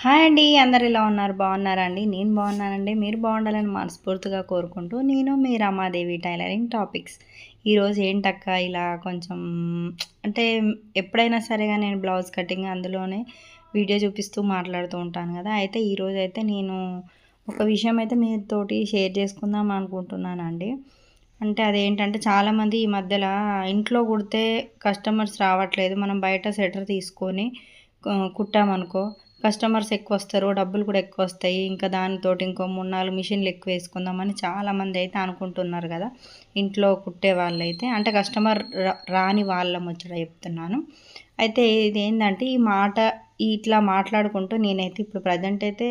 Hi అండి అందరు ఎలా ఉన్నారు? బాగున్నారండి? నేను బాగున్నానండి. మీరు బాగుండాలని మనస్ఫూర్తిగా కోరుకుంటూ నేను మీ రమాదేవి టైలరింగ్ టాపిక్స్. ఈరోజు ఏంటక్క ఇలా కొంచెం అంటే ఎప్పుడైనా సరేగా నేను బ్లౌజ్ కటింగ్ అందులోనే వీడియో చూపిస్తూ మాట్లాడుతూ ఉంటాను కదా. అయితే ఈరోజు అయితే నేను ఒక విషయం అయితే మీతోటి షేర్ చేసుకుందాం అనుకుంటున్నానండి. అంటే అదేంటంటే చాలామంది ఈ మధ్యలో ఇంట్లో కుడితే కస్టమర్స్ రావట్లేదు. మనం బయట స్వెటర్ తీసుకొని కుట్టామనుకో. కస్టమర్స్ ఎక్కువ వస్తారు డబ్బులు కూడా ఎక్కువ వస్తాయి ఇంకా దానితోటి ఇంకో మూడు నాలుగు మిషన్లు ఎక్కువ వేసుకుందామని చాలామంది అయితే అనుకుంటున్నారు కదా. ఇంట్లో కుట్టే వాళ్ళైతే. అంటే కస్టమర్ రాని వాళ్ళ ముచ్చట చెప్తున్నాను. అయితే ఇది ఏంటంటే ఈ మాట ఇట్లా మాట్లాడుకుంటూ నేనైతే ఇప్పుడు ప్రజెంట్ అయితే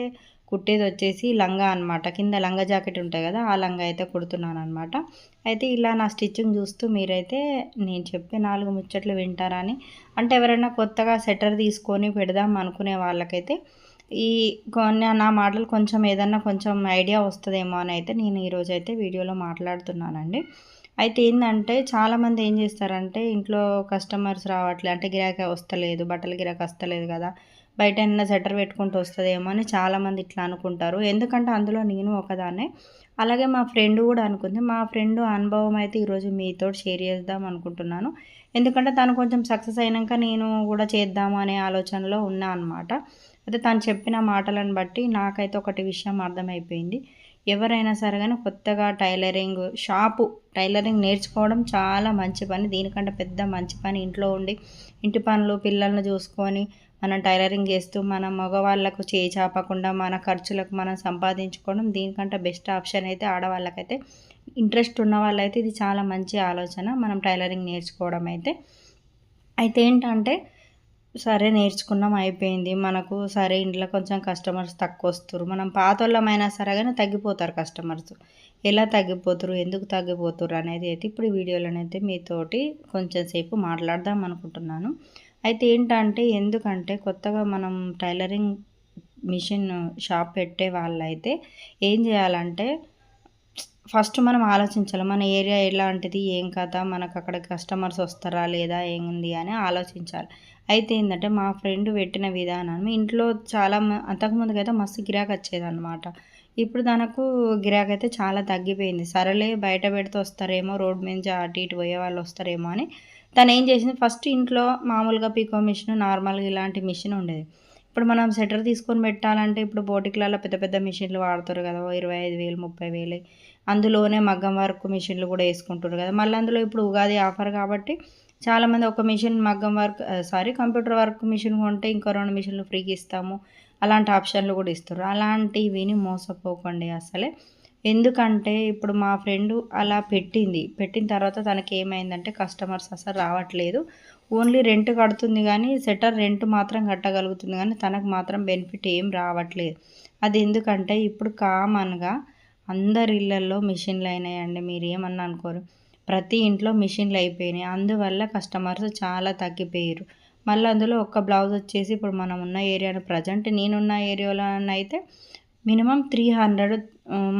కుట్టేది వచ్చేసి లంగా అనమాట కింద లంగా జాకెట్ ఉంటాయి కదా ఆ లంగా అయితే కుడుతున్నాను అనమాట అయితే ఇలా నా స్టిచ్చింగ్ చూస్తూ మీరైతే నేను చెప్పే నాలుగు ముచ్చట్లు వింటారని అంటే ఎవరైనా కొత్తగా సెటర్ తీసుకొని పెడదాం అనుకునే వాళ్ళకైతే ఈ కొన్ని నా మాటలు కొంచెం ఏదన్నా కొంచెం ఐడియా వస్తుందేమో అని అయితే నేను ఈరోజు అయితే వీడియోలో మాట్లాడుతున్నానండి. అయితే ఏంటంటే చాలామంది ఏం చేస్తారంటే ఇంట్లో కస్టమర్స్ రావట్లే అంటే గిరాకీ వస్తలేదు బట్టలు గిరాకీ వస్తలేదు కదా బయట ఏమన్నా సెటర్ పెట్టుకుంటూ వస్తుందేమో అని చాలామంది ఇట్లా అనుకుంటారు. ఎందుకంటే అందులో నేను ఒకదాన్నే. అలాగే మా ఫ్రెండ్ కూడా అనుకుంది. మా ఫ్రెండ్ అనుభవం అయితే ఈరోజు మీతో షేర్ చేద్దాం అనుకుంటున్నాను. ఎందుకంటే తను కొంచెం సక్సెస్ అయినాక నేను కూడా చేద్దాము అనే ఆలోచనలో ఉన్నా అనమాట అయితే తను చెప్పిన మాటలను బట్టి నాకైతే ఒకటి విషయం అర్థమైపోయింది. ఎవరైనా సరే కానీ కొత్తగా టైలరింగ్ షాపు టైలరింగ్ నేర్చుకోవడం చాలా మంచి పని. దీనికంటే పెద్ద మంచి పని ఇంట్లో ఉండి ఇంటి పనులు పిల్లల్ని చూసుకొని మనం టైలరింగ్ చేస్తూ మన మగవాళ్ళకు చేయి చాపకుండా మన ఖర్చులకు మనం సంపాదించుకోవడం దీనికంటే బెస్ట్ ఆప్షన్ అయితే ఆడవాళ్ళకైతే. ఇంట్రెస్ట్ ఉన్న వాళ్ళైతే ఇది చాలా మంచి ఆలోచన మనం టైలరింగ్ నేర్చుకోవడం అయితే. అయితే ఏంటంటే సరే నేర్చుకున్నాం అయిపోయింది. మనకు సరే ఇంట్లో కొంచెం కస్టమర్స్ తక్కువ వస్తారు మనం పాతోళ్ళమైనా సరే కానీ తగ్గిపోతారు కస్టమర్స్. ఎలా తగ్గిపోతారు ఎందుకు తగ్గిపోతారు అనేది అయితే ఇప్పుడు వీడియోలోనైతే మీతోటి కొంచెం సేపు మాట్లాడదాం అనుకుంటున్నాను. అయితే ఏంటంటే ఎందుకంటే కొత్తగా మనం టైలరింగ్ మిషన్ షాప్ పెట్టే వాళ్ళైతే ఏం చేయాలంటే ఫస్ట్ మనం ఆలోచించాలి మన ఏరియా ఎలాంటిది ఏం కథ మనకు అక్కడ కస్టమర్స్ వస్తారా లేదా ఏంది అని ఆలోచించాలి. అయితే ఏంటంటే మా ఫ్రెండ్ పెట్టిన విధానం ఇంట్లో చాలా అంతకుముందుకు అయితే మస్తు గిరాక్ వచ్చేది అనమాట ఇప్పుడు తనకు గిరాక్ అయితే చాలా తగ్గిపోయింది. సరేలే బయట పెడితే వస్తారేమో రోడ్ మీద అటు ఇటు పోయే వాళ్ళు వస్తారేమో అని తను ఏం చేసింది? ఫస్ట్ ఇంట్లో మామూలుగా పీకో మిషన్ నార్మల్గా ఇలాంటి మిషన్ ఉండేది. ఇప్పుడు మనం సెటర్ తీసుకొని పెట్టాలంటే ఇప్పుడు బోటిక్లలో పెద్ద పెద్ద మిషన్లు వాడతారు కదా ఇరవై ఐదు వేలు ముప్పై వేలు. అందులోనే మగ్గం వర్క్ మిషన్లు కూడా వేసుకుంటారు కదా. మళ్ళీ అందులో ఇప్పుడు ఉగాది ఆఫర్ కాబట్టి చాలామంది ఒక మిషన్ మగ్గం work sorry computer work machine కొంటే ఇంకో రెండు మిషన్లు ఫ్రీకి ఇస్తాము. అలాంటి ఆప్షన్లు కూడా ఇస్తారు అలాంటివి విని మోసపోకండి అసలే. ఎందుకంటే ఇప్పుడు మా ఫ్రెండ్ అలా పెట్టింది. పెట్టిన తర్వాత తనకి ఏమైందంటే కస్టమర్స్ అసలు రావట్లేదు. ఓన్లీ రెంట్ కడుతుంది కానీ సెటర్ రెంట్ మాత్రం కట్టగలుగుతుంది కానీ తనకు మాత్రం బెనిఫిట్ ఏం రావట్లేదు. అది ఎందుకంటే ఇప్పుడు కామన్గా అందరి ఇళ్ళల్లో మిషన్లు అయినాయండి. మీరు ఏమన్నా అనుకోరు. ప్రతి ఇంట్లో మిషన్లు అయిపోయినాయి. అందువల్ల కస్టమర్స్ చాలా తగ్గిపోయారు. మళ్ళీ అందులో ఒక్క బ్లౌజ్ వచ్చేసి ఇప్పుడు మనం ఉన్న ఏరియాను ప్రజెంట్ నేనున్న ఏరియాలో అయితే మినిమం త్రీ హండ్రెడ్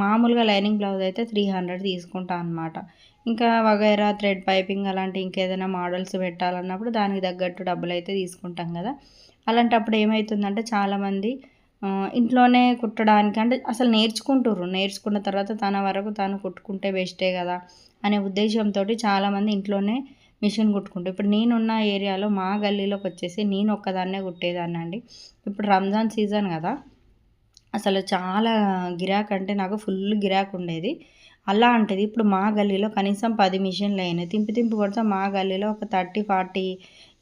మామూలుగా లైనింగ్ బ్లౌజ్ అయితే త్రీ హండ్రెడ్ తీసుకుంటా అనమాట ఇంకా వగైరా థ్రెడ్ పైపింగ్ అలాంటి ఇంకేదైనా మోడల్స్ పెట్టాలన్నప్పుడు దానికి తగ్గట్టు డబ్బులు అయితే తీసుకుంటాం కదా. అలాంటప్పుడు ఏమవుతుందంటే చాలామంది ఇంట్లోనే కుట్టడానికి అంటే అసలు నేర్చుకుంటుర్రు. నేర్చుకున్న తర్వాత తన వరకు తాను కుట్టుకుంటే బెస్టే కదా అనే ఉద్దేశంతో చాలామంది ఇంట్లోనే మిషన్ కుట్టుకుంటారు ఇప్పుడు నేనున్న ఏరియాలో మా గల్లీలోకి వచ్చేసి నేను ఒక్కదాన్నే కుట్టేదాన్ని అండి ఇప్పుడు రంజాన్ సీజన్ కదా. అసలు చాలా గిరాక్ అంటే నాకు ఫుల్ గిరాక్ ఉండేది. అలా అలాంటిది ఇప్పుడు మా గల్లీలో కనీసం పది మిషన్లు అయినాయి. తింపి తింపి కొడితే మా గల్లీలో ఒక థర్టీ ఫార్టీ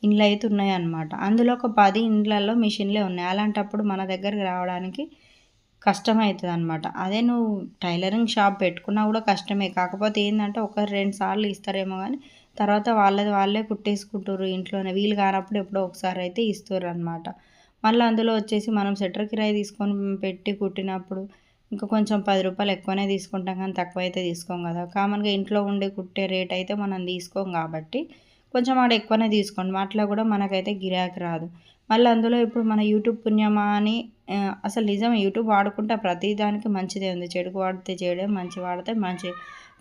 ఇండ్లు అయితే ఉన్నాయి అన్నమాట అందులో ఒక పది ఇండ్లలో మిషన్లే ఉన్నాయి. అలాంటప్పుడు మన దగ్గరికి రావడానికి కష్టమవుతుంది అనమాట అదే నువ్వు టైలరింగ్ షాప్ పెట్టుకున్నా కూడా కష్టమే. కాకపోతే ఏంటంటే ఒక రెండు సార్లు ఇస్తారేమో కానీ తర్వాత వాళ్ళది వాళ్ళే కుట్టేసుకుంటారు ఇంట్లోనే. వీలు కానప్పుడు ఎప్పుడో ఒకసారి అయితే ఇస్తారు అనమాట మళ్ళీ అందులో వచ్చేసి మనం సెటర్ కిరాయి తీసుకొని పెట్టి కుట్టినప్పుడు ఇంకా కొంచెం పది రూపాయలు ఎక్కువనే తీసుకుంటాం కానీ తక్కువ అయితే తీసుకోం కదా. కామన్గా ఇంట్లో ఉండే కుట్టే రేట్ అయితే మనం తీసుకోం కాబట్టి కొంచెం ఆడ ఎక్కువనే తీసుకోండి. అట్లా కూడా మనకైతే గిరాకీ రాదు. మళ్ళీ అందులో ఇప్పుడు మన యూట్యూబ్ పుణ్యమా అని అసలు నిజం యూట్యూబ్ వాడుకుంటే ప్రతి దానికి మంచిదే ఉంది. చెడుకు వాడితే చేయడం మంచి వాడితే మంచి.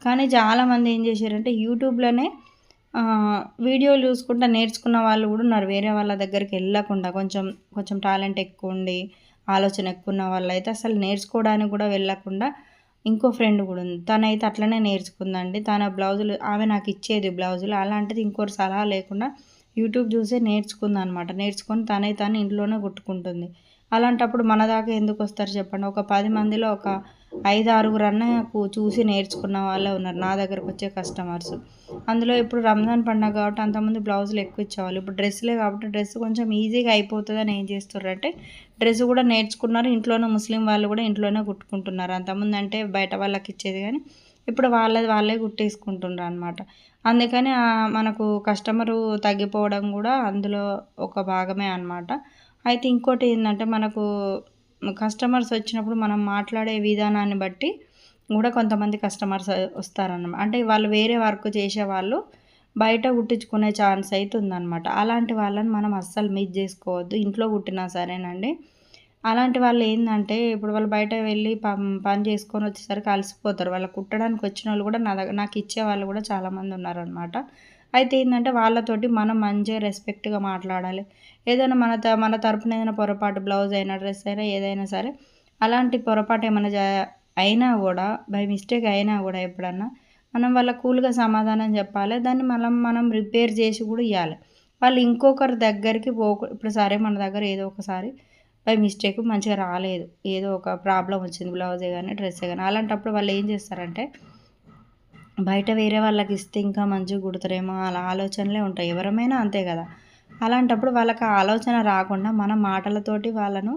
కానీ చాలామంది ఏం చేశారంటే యూట్యూబ్లోనే వీడియోలు చూసుకుంటా నేర్చుకున్న వాళ్ళు కూడా ఉన్నారు. వేరే వాళ్ళ దగ్గరికి వెళ్ళకుండా కొంచెం కొంచెం టాలెంట్ ఎక్కువ ఉండి ఆలోచన ఎక్కువ ఉన్న వాళ్ళైతే అసలు నేర్చుకోవడానికి కూడా వెళ్ళకుండా ఇంకో ఫ్రెండ్ కూడా ఉంది. తనైతే అట్లనే నేర్చుకుందండి. తన బ్లౌజులు ఆమె నాకు ఇచ్చేది బ్లౌజులు. అలాంటిది ఇంకోటి సలహా లేకుండా యూట్యూబ్ చూసే నేర్చుకుందనమాట. నేర్చుకొని తనే తను ఇంట్లోనే కుట్టుకుంటుంది. అలాంటప్పుడు మన దాకా ఎందుకు వస్తారు చెప్పండి? ఒక పది మందిలో ఒక ఐదు ఆరుగురు అన్న చూసి నేర్చుకున్న వాళ్ళే ఉన్నారు నా దగ్గరకు వచ్చే కస్టమర్స్ అందులో ఇప్పుడు రంజాన్ పండుగ కాబట్టి అంతమంది బ్లౌజులు ఎక్కువ ఇచ్చేవాళ్ళు. ఇప్పుడు డ్రెస్లే కాబట్టి డ్రెస్ కొంచెం ఈజీగా అయిపోతుందని ఏం చేస్తారంటే డ్రెస్ కూడా నేర్చుకున్నారు ఇంట్లోనే ముస్లిం వాళ్ళు కూడా ఇంట్లోనే కుట్టుకుంటున్నారు. అంతమంది అంటే బయట వాళ్ళకి ఇచ్చేది కానీ ఇప్పుడు వాళ్ళది వాళ్ళే కుట్టేసుకుంటున్నారు అనమాట అందుకని మనకు కస్టమరు తగ్గిపోవడం కూడా అందులో ఒక భాగమే అనమాట అయితే ఇంకోటి ఏంటంటే మనకు కస్టమర్స్ వచ్చినప్పుడు మనం మాట్లాడే విధానాన్ని బట్టి కూడా కొంతమంది కస్టమర్స్ వస్తారన్నమాట అంటే వాళ్ళు వేరే వర్క్ చేసేవాళ్ళు బయట కుట్టించుకునే ఛాన్స్ అయితే ఉందన్నమాట. అలాంటి వాళ్ళని మనం అస్సలు మిస్ చేసుకోవద్దు. ఇంట్లో కుట్టినా సరేనండి. అలాంటి వాళ్ళు ఏంటంటే ఇప్పుడు వాళ్ళు బయట వెళ్ళి పని చేసుకొని వచ్చేసరికి అలసిపోతారు. వాళ్ళు కుట్టడానికి వచ్చిన వాళ్ళు కూడా నా దగ్గర నాకు ఇచ్చే వాళ్ళు కూడా చాలామంది ఉన్నారనమాట అయితే ఏంటంటే వాళ్ళతోటి మనం మంచిగా రెస్పెక్ట్గా మాట్లాడాలి. ఏదైనా మన త మన తరపున ఏదైనా పొరపాటు బ్లౌజ్ అయినా డ్రెస్ అయినా ఏదైనా సరే అలాంటి పొరపాటు ఏమైనా అయినా కూడా బై మిస్టేక్ అయినా కూడా ఎప్పుడన్నా మనం వాళ్ళ కూల్గా సమాధానం చెప్పాలి. దాన్ని మనం మనం రిపేర్ చేసి కూడా ఇవ్వాలి వాళ్ళు ఇంకొకరి దగ్గరికి పోకు ఇప్పుడు సరే మన దగ్గర ఏదో ఒకసారి బై మిస్టేక్ మంచిగా రాలేదు. ఏదో ఒక ప్రాబ్లం వచ్చింది బ్లౌజే కానీ డ్రెస్సే కానీ అలాంటప్పుడు వాళ్ళు ఏం చేస్తారంటే బయట వేరే వాళ్ళకి ఇస్తే ఇంకా మంచిగా కుడతారేమో అలా ఆలోచనలే ఉంటాయి. ఎవరమైనా అంతే కదా. అలాంటప్పుడు వాళ్ళకి ఆలోచన రాకుండా మన మాటలతోటి వాళ్ళను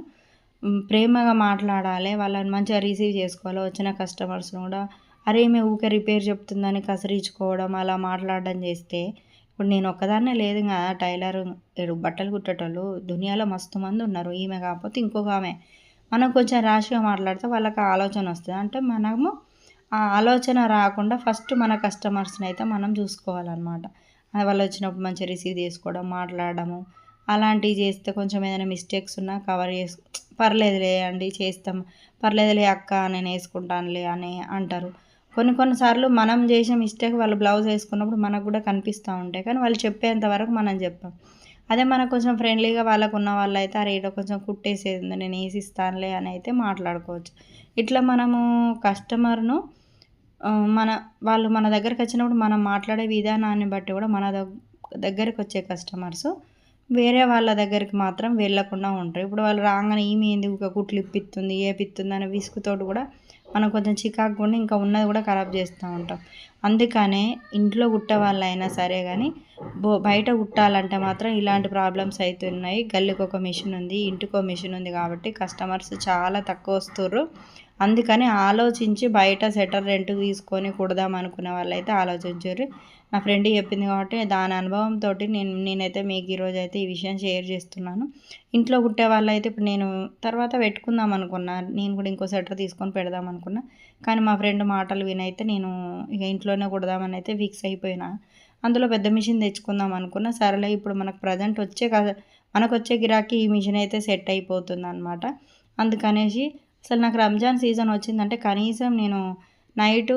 ప్రేమగా మాట్లాడాలి వాళ్ళని మంచిగా రిసీవ్ చేసుకోవాలి. వచ్చిన కస్టమర్స్ని కూడా అరే మే ఊకే రిపేర్ చెప్తుందని కసిరించుకోవడం అలా మాట్లాడడం చేస్తే ఇప్పుడు నేను ఒక్కదాన్నే లేదు కదా టైలర్ ఏడు బట్టలు కుట్టేటోళ్ళు దునియాలో మస్తు మంది ఉన్నారు. ఈమె కాకపోతే ఇంకొక ఆమె. మనం కొంచెం ర్యాష్గా మాట్లాడితే వాళ్ళకి ఆలోచన వస్తుంది. అంటే మనము ఆ ఆలోచన రాకుండా ఫస్ట్ మన కస్టమర్స్ని అయితే మనం చూసుకోవాలన్నమాట. వాళ్ళు వచ్చినప్పుడు మంచిగా రిసీవ్ చేసుకోవడం మాట్లాడడము అలాంటివి చేస్తే కొంచెం ఏదైనా మిస్టేక్స్ ఉన్నా కవర్ చేసు పర్లేదులే అండి చేస్తాం. పర్లేదులే అక్క నేను వేసుకుంటానులే అని అంటారు. కొన్ని కొన్నిసార్లు మనం చేసే మిస్టేక్ వాళ్ళు బ్లౌజ్ వేసుకున్నప్పుడు మనకు కూడా కనిపిస్తూ ఉంటాయి. కానీ వాళ్ళు చెప్పేంత వరకు మనం చెప్పాం. అదే మనకు కొంచెం ఫ్రెండ్లీగా వాళ్ళకు ఉన్న వాళ్ళు అయితే అరే ఇట కొంచెం కుట్టేసేది ఉంది నేను వేసిస్తానులే అని అయితే మాట్లాడుకోవచ్చు. ఇట్లా మనము కస్టమర్ను మన వాళ్ళు మన దగ్గరకు వచ్చినప్పుడు మనం మాట్లాడే విధానాన్ని బట్టి కూడా మన దగ్గరికి వచ్చే కస్టమర్స్ వేరే వాళ్ళ దగ్గరికి మాత్రం వెళ్ళకుండా ఉంటారు. ఇప్పుడు వాళ్ళు రాగానే ఏమేంది ఒక కుట్లు ఇప్పిస్తుంది ఏపిస్తుంది అనే విసుగుతోటి కూడా మనం కొంచెం చికాకు కూడా ఇంకా ఉన్నది కూడా ఖరాబ్ చేస్తూ ఉంటాం. అందుకనే ఇంట్లో కుట్టేవాళ్ళైనా సరే కానీ బో బయట కుట్టాలంటే మాత్రం ఇలాంటి ప్రాబ్లమ్స్ అయితే ఉన్నాయి గల్లికి ఒక మిషన్ ఉంది ఇంటికో మిషన్ ఉంది కాబట్టి కస్టమర్స్ చాలా తక్కువ వస్తుర్రు. అందుకని ఆలోచించి బయట సెటర్ రెంట్ తీసుకొని కుడదాం అనుకునే వాళ్ళైతే ఆలోచించారు నా ఫ్రెండ్ చెప్పింది కాబట్టి దాని అనుభవంతో నేను నేనైతే మీకు ఈరోజు అయితే ఈ విషయం షేర్ చేస్తున్నాను. ఇంట్లో కుట్టే వాళ్ళైతే ఇప్పుడు నేను తర్వాత పెట్టుకుందాం అనుకున్నా. నేను కూడా ఇంకో సెటర్ తీసుకొని పెడదాం అనుకున్నా. కానీ మా ఫ్రెండ్ మాటలు వినైతే నేను ఇక ఇంట్లోనే కుడదామని అయితే ఫిక్స్ అయిపోయినా. అందులో పెద్ద మిషన్ తెచ్చుకుందాం అనుకున్నా. సరేలే ఇప్పుడు మనకు ప్రజెంట్ వచ్చే మనకు వచ్చే గిరాకీ ఈ మిషన్ అయితే సెట్ అయిపోతుంది అనమాట అందుకనేసి అసలు నాకు రంజాన్ సీజన్ వచ్చిందంటే కనీసం నేను నైటు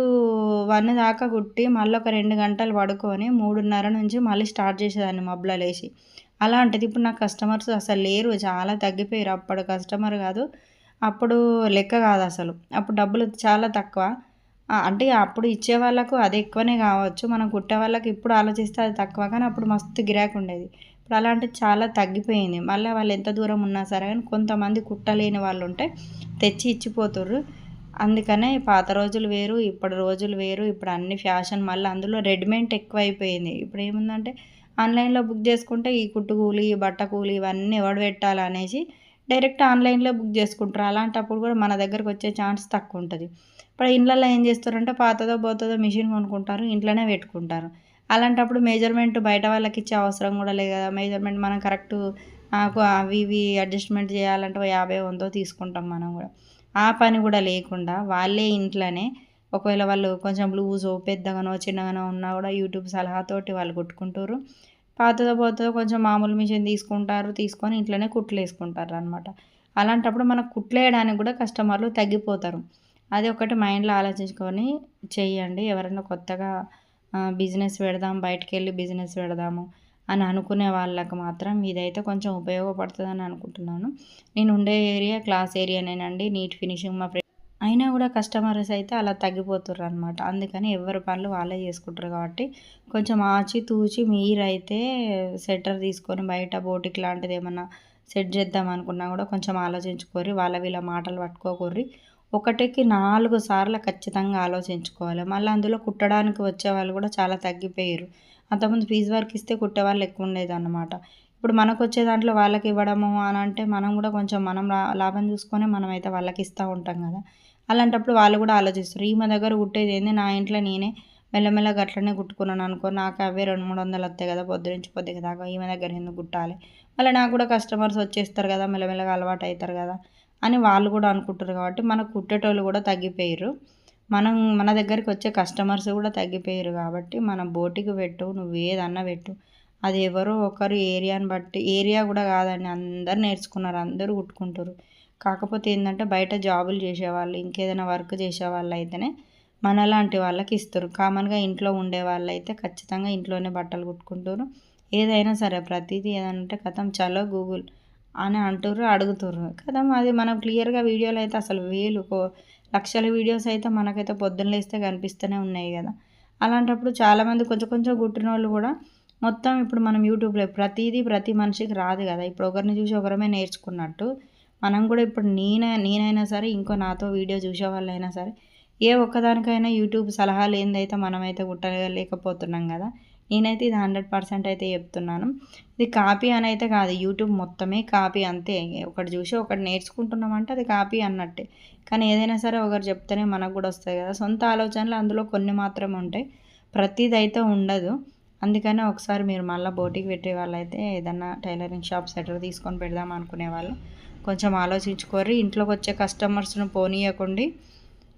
వన్ దాకా కుట్టి మళ్ళీ ఒక రెండు గంటలు పడుకొని మూడున్నర నుంచి మళ్ళీ స్టార్ట్ చేసేదాన్ని మబ్బుల లేచి. అలాంటిది ఇప్పుడు నాకు కస్టమర్స్ అసలు లేరు. చాలా తగ్గిపోయారు. అప్పుడు కస్టమర్ కాదు. అప్పుడు లెక్క కాదు అసలు. అప్పుడు డబ్బులు చాలా తక్కువ. అంటే అప్పుడు ఇచ్చే వాళ్ళకు అది ఎక్కువనే కావచ్చు. మనం కుట్టే వాళ్ళకి ఇప్పుడు ఆలోచిస్తే అది తక్కువ. కానీ అప్పుడు మస్తు గిరాకీ ఉండేది. ఇప్పుడు అలాంటిది చాలా తగ్గిపోయింది. మళ్ళీ వాళ్ళు ఎంత దూరం ఉన్నా సరే కానీ కొంతమంది కుట్టలేని వాళ్ళు ఉంటే తెచ్చి ఇచ్చిపోతుర్రు. అందుకనే పాత రోజులు వేరు ఇప్పటి రోజులు వేరు. ఇప్పుడు అన్ని ఫ్యాషన్ మళ్ళీ అందులో రెడీమేడ్ ఎక్కువ అయిపోయింది ఇప్పుడు ఏముందంటే ఆన్లైన్లో బుక్ చేసుకుంటే ఈ కుట్టు కూలి ఈ బట్ట కూలి ఇవన్నీ ఎవడు పెట్టాలనేసి డైరెక్ట్ ఆన్లైన్లో బుక్ చేసుకుంటారు. అలాంటప్పుడు కూడా మన దగ్గరకు వచ్చే ఛాన్స్ తక్కువ ఉంటుంది. ఇప్పుడు ఇళ్ళల్లో ఏం చేస్తారంటే పాతదో పోతదో మిషన్ కొనుక్కుంటారు ఇంట్లోనే పెట్టుకుంటారు. అలాంటప్పుడు మెజర్మెంట్ బయట వాళ్ళకి ఇచ్చే అవసరం కూడా లేదు కదా. మెజర్మెంట్ మనం కరెక్ట్ అవి ఇవి అడ్జస్ట్మెంట్ చేయాలంటే యాభై వందో తీసుకుంటాం మనం కూడా. ఆ పని కూడా లేకుండా వాళ్ళే ఇంట్లోనే ఒకవేళ వాళ్ళు కొంచెం లూజో పెద్దగానో చిన్నగానో ఉన్నా కూడా యూట్యూబ్ సలహాతోటి వాళ్ళు కొట్టుకుంటారు. పాతదో పోతుందో కొంచెం మామూలు మిషన్ తీసుకుంటారు తీసుకొని ఇంట్లోనే కుట్లు వేసుకుంటారు అనమాట అలాంటప్పుడు మనకు కుట్లేయడానికి కూడా కస్టమర్లు తగ్గిపోతారు. అది ఒకటి మైండ్లో ఆలోచించుకొని చేయండి ఎవరైనా కొత్తగా బిజినెస్ పెడదాం బయటకు వెళ్ళి బిజినెస్ పెడదాము అని అనుకునే వాళ్ళకి మాత్రం ఇదైతే కొంచెం ఉపయోగపడుతుందని అనుకుంటున్నాను. నేను ఉండే ఏరియా క్లాస్ ఏరియానేనండి. నీట్ ఫినిషింగ్ మా ఫ్రెండ్ అయినా కూడా కస్టమర్స్ అయితే అలా తగ్గిపోతుర్రు అనమాట అందుకని ఎవరి పనులు వాళ్ళే చేసుకుంటారు కాబట్టి కొంచెం ఆచి తూచి మీరైతే సెటర్ తీసుకొని బయట బోటిక్ లాంటిది ఏమన్నా సెట్ చేద్దాం అనుకున్నా కూడా కొంచెం ఆలోచించుకోర్రి వాళ్ళ వీళ్ళ మాటలు పట్టుకోకూర్రి. ఒకటికి నాలుగు సార్లు ఖచ్చితంగా ఆలోచించుకోవాలి. మళ్ళీ అందులో కుట్టడానికి వచ్చే వాళ్ళు కూడా చాలా తగ్గిపోయారు. అంతకుముందు ఫీజు వర్క్ ఇస్తే కుట్టేవాళ్ళు ఎక్కువ ఉండేది అనమాట ఇప్పుడు మనకు వచ్చే దాంట్లో వాళ్ళకి ఇవ్వడము అని అంటే మనం కూడా కొంచెం మనం లాభం చూసుకొని మనం అయితే వాళ్ళకి ఇస్తూ ఉంటాం కదా. అలాంటప్పుడు వాళ్ళు కూడా ఆలోచిస్తారు. ఈమె దగ్గర కుట్టేది ఏంది? నా ఇంట్లో నేనే మెల్లమెల్లగా అట్లనే కుట్టుకున్నాను అనుకో నాకు అవే రెండు మూడు వందలు వస్తాయి కదా పొద్దు నుంచి పొద్దుకి దాకా. ఈమె దగ్గర ఎందుకు కుట్టాలి? మళ్ళీ నాకు కూడా కస్టమర్స్ వచ్చేస్తారు కదా మెల్లమెల్లగా అలవాటు అవుతారు కదా అని వాళ్ళు కూడా అనుకుంటారు కాబట్టి మనకు కుట్టేటోళ్ళు కూడా తగ్గిపోయారు మనం మన దగ్గరికి వచ్చే కస్టమర్స్ కూడా తగ్గిపోయారు కాబట్టి మనం బోటికి పెట్టు నువ్వు ఏదన్నా పెట్టు. అది ఎవరో ఒకరు ఏరియాని బట్టి ఏరియా కూడా కాదండి అందరు నేర్చుకున్నారు అందరూ కుట్టుకుంటారు కాకపోతే ఏంటంటే బయట జాబులు చేసేవాళ్ళు ఇంకేదైనా వర్క్ చేసేవాళ్ళు అయితేనే మనలాంటి వాళ్ళకి ఇస్తారు. కామన్గా ఇంట్లో ఉండే వాళ్ళు అయితే ఖచ్చితంగా ఇంట్లోనే బట్టలు కుట్టుకుంటారు. ఏదైనా సరే ప్రతిదీ ఏదంటే కథం చలో గూగుల్ అని అంటుర్రు అడుగుతుర్రు. కదా అది మనం క్లియర్గా వీడియోలు అయితే అసలు వేలు లక్షల వీడియోస్ అయితే మనకైతే పొద్దున్న లేస్తే కనిపిస్తూనే ఉన్నాయి కదా. అలాంటప్పుడు చాలామంది కొంచెం కొంచెం కుట్టిన వాళ్ళు కూడా మొత్తం ఇప్పుడు మనం యూట్యూబ్లో ప్రతిదీ ప్రతి మనిషికి రాదు కదా. ఇప్పుడు ఒకరిని చూసి ఒకరమే నేర్చుకున్నట్టు మనం కూడా ఇప్పుడు నేనే నేనైనా సరే ఇంకో నాతో వీడియో చూసే వాళ్ళైనా సరే ఏ ఒక్కదానికైనా యూట్యూబ్ సలహాలు ఏందైతే మనమైతే కుట్టలేకపోతున్నాం కదా నేనైతే ఇది హండ్రెడ్ పర్సెంట్ అయితే చెప్తున్నాను. ఇది కాపీ అని అయితే కాదు యూట్యూబ్ మొత్తమే కాపీ అంతే. ఒకటి చూసి ఒకటి నేర్చుకుంటున్నామంటే అది కాపీ అన్నట్టే. కానీ ఏదైనా సరే ఒకరు చెప్తేనే మనకు కూడా వస్తాయి కదా. సొంత ఆలోచనలు అందులో కొన్ని మాత్రమే ఉంటాయి ప్రతిదైతే అయితే ఉండదు. అందుకనే ఒకసారి మీరు మళ్ళీ బోటికి పెట్టే వాళ్ళైతే ఏదన్నా టైలరింగ్ షాప్ సెటర్ తీసుకొని పెడదాం అనుకునే వాళ్ళు కొంచెం ఆలోచించుకోరు ఇంట్లోకి వచ్చే కస్టమర్స్ను పోనీయకండి.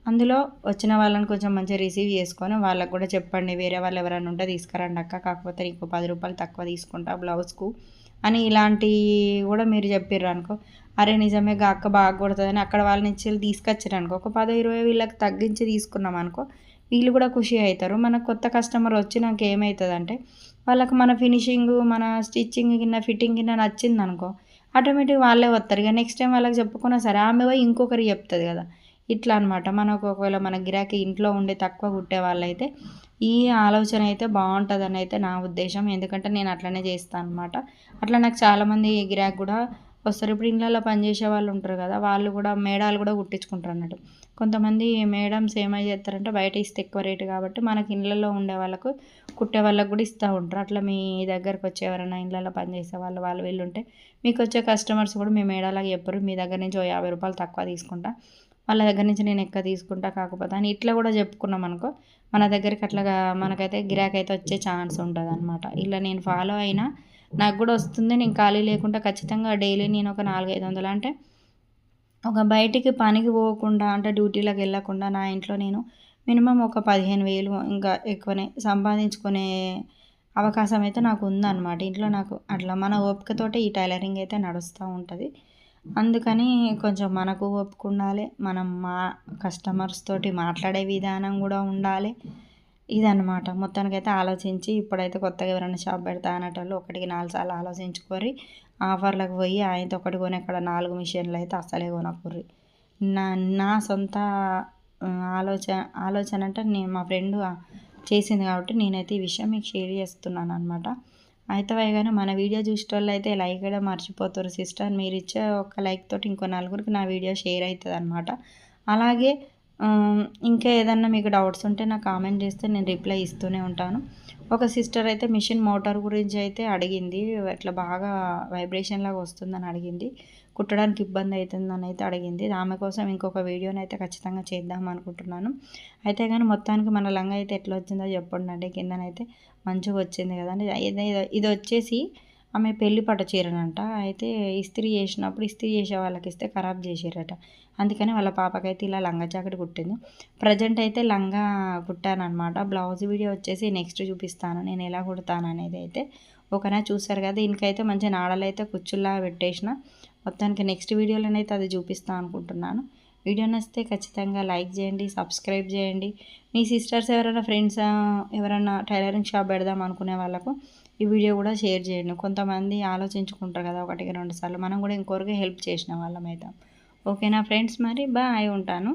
అందులో వచ్చిన వాళ్ళని కొంచెం మంచిగా రిసీవ్ చేసుకొని వాళ్ళకు కూడా చెప్పండి. వేరే వాళ్ళు ఎవరైనా ఉంటే తీసుకురండి అక్క. కాకపోతే నీకు పది రూపాయలు తక్కువ తీసుకుంటా బ్లౌజ్కు అని ఇలాంటివి కూడా మీరు చెప్పారు అనుకో. అరే నిజమే గా అక్క బాగా కొడుతుందని అక్కడ వాళ్ళ నుంచి తీసుకొచ్చారు అనుకో. ఒక పదో ఇరవై వీళ్ళకి తగ్గించి తీసుకున్నాం అనుకో వీళ్ళు కూడా ఖుషి అవుతారు. మన కొత్త కస్టమర్ వచ్చినాక ఏమవుతుంది అంటే వాళ్ళకి మన ఫినిషింగ్ మన స్టిచ్చింగ్ కింద ఫిట్టింగ్ కింద నచ్చింది అనుకో ఆటోమేటిక్ వాళ్ళే వస్తారు. ఇక నెక్స్ట్ టైం వాళ్ళకి చెప్పుకున్నా సరే ఆమె పోయి ఇంకొకరికి చెప్తుంది కదా. ఇట్లా అనమాట మనకు ఒకవేళ మన గిరాకీ ఇంట్లో ఉండే తక్కువ కుట్టే వాళ్ళైతే ఈ ఆలోచన అయితే బాగుంటుందని అయితే నా ఉద్దేశం. ఎందుకంటే నేను అట్లనే చేస్తాను అనమాట అట్లా నాకు చాలామంది గిరాకీ కూడా వస్తారు. ఇప్పుడు ఇళ్ళల్లో పనిచేసే వాళ్ళు ఉంటారు కదా వాళ్ళు కూడా మేడాలు కూడా కుట్టించుకుంటారు అన్నట్టు. కొంతమంది మేడమ్స్ ఏమై చేస్తారంటే బయట ఇస్తే ఎక్కువ రేటు కాబట్టి మనకి ఇళ్ళల్లో ఉండే వాళ్ళకు కుట్టే వాళ్ళకు కూడా ఇస్తూ ఉంటారు. అట్లా మీ దగ్గరకు వచ్చే ఎవరైనా ఇళ్ళలో పనిచేసే వాళ్ళు వాళ్ళు వీళ్ళు ఉంటే మీకు వచ్చే కస్టమర్స్ కూడా మీ మేడాలకు చెప్పరు. మీ దగ్గర నుంచి ఓ యాభై రూపాయలు తక్కువ తీసుకుంటా వాళ్ళ దగ్గర నుంచి నేను ఎక్కువ తీసుకుంటా కాకపోతే అని ఇట్లా కూడా చెప్పుకున్నాం అనుకో మన దగ్గరికి అట్లాగా మనకైతే గిరాకీ అయితే వచ్చే ఛాన్స్ ఉంటుంది అనమాట ఇలా నేను ఫాలో అయినా నాకు కూడా వస్తుంది. నేను ఖాళీ లేకుండా ఖచ్చితంగా డైలీ నేను ఒక నాలుగు ఐదు వందలు అంటే ఒక బయటికి పనికి పోకుండా అంటే డ్యూటీలకు వెళ్ళకుండా నా ఇంట్లో నేను మినిమం ఒక పదిహేను వేలు ఇంకా ఎక్కువనే సంపాదించుకునే అవకాశం అయితే నాకు ఉందన్నమాట. ఇంట్లో నాకు అట్లా మన ఓపికతోటే ఈ టైలరింగ్ అయితే నడుస్తూ ఉంటుంది. అందుకని కొంచెం మనకు ఒప్పుకుండాలి మనం మా కస్టమర్స్ తోటి మాట్లాడే విధానం కూడా ఉండాలి. ఇదన్నమాట. మొత్తానికైతే ఆలోచించి ఇప్పుడైతే కొత్తగా ఎవరైనా షాప్ పెడతా అనేటోళ్ళు ఒకటికి నాలుగు సార్లు ఆలోచించుకోరి ఆఫర్లకు పోయి ఆయనతో ఒకటి కొని అక్కడ నాలుగు మిషన్లు అయితే అసలే కొనకూర్రి. నా నా సొంత ఆలోచన ఆలోచన అంటే నేను మా ఫ్రెండ్ చేసింది కాబట్టి నేనైతే ఈ విషయం మీకు షేర్ చేస్తున్నాను అనమాట అయితే పైగానే మన వీడియో చూసేటోళ్ళు అయితే లైక్ కూడా మర్చిపోతారు సిస్టర్. మీరు ఇచ్చే ఒక లైక్ తోటి ఇంకో నలుగురికి నా వీడియో షేర్ అవుతుంది అనమాట అలాగే ఇంకా ఏదన్నా మీకు డౌట్స్ ఉంటే నాకు కామెంట్ చేస్తే నేను రిప్లై ఇస్తూనే ఉంటాను. ఒక సిస్టర్ అయితే మిషన్ మోటార్ గురించి అయితే అడిగింది. అట్లా బాగా వైబ్రేషన్ లాగా వస్తుందని అడిగింది. కుట్టడానికి ఇబ్బంది అవుతుందని అయితే అడిగింది. ఆమె కోసం ఇంకొక వీడియోని అయితే ఖచ్చితంగా చేద్దాం అనుకుంటున్నాను. అయితే కానీ మొత్తానికి మన లంగా అయితే ఎట్లా వచ్చిందో చెప్పండి అంటే కిందనైతే మంచిగా వచ్చింది కదండి. ఇది వచ్చేసి ఆమె పెళ్ళి పట్ట చీరనంట. అయితే ఇస్త్రీ చేసినప్పుడు ఇస్త్రీ చేసే వాళ్ళకి ఇస్తే ఖరాబ్ చేసారట అందుకని వాళ్ళ పాపకైతే ఇలా లంగా జాకెట్ కుట్టింది. ప్రజెంట్ అయితే లంగా కుట్టానమాట బ్లౌజ్ వీడియో వచ్చేసి నెక్స్ట్ చూపిస్తాను. నేను ఎలా కుడతాను అనేది అయితే ఒకనా చూసారు కదా. దీనికైతే మంచి నాడలు అయితే కుచ్చుల్లా పెట్టేసిన. మొత్తానికి నెక్స్ట్ వీడియోలోనైతే అది చూపిస్తాను అనుకుంటున్నాను. వీడియో నచ్చితే ఖచ్చితంగా లైక్ చేయండి సబ్స్క్రైబ్ చేయండి. మీ సిస్టర్స్ ఎవరైనా ఫ్రెండ్స్ ఎవరైనా టైలరింగ్ షాప్ పెడదాం అనుకునే వాళ్ళకు ఈ వీడియో కూడా షేర్ చేయండి. కొంతమంది ఆలోచించుకుంటారు కదా ఒకటికి రెండు సార్లు. మనం కూడా ఇంకొకరికి హెల్ప్ చేసిన వాళ్ళం అవుతాం. ఓకేనా ఫ్రెండ్స్ మరి? బాయ్ ఉంటాను.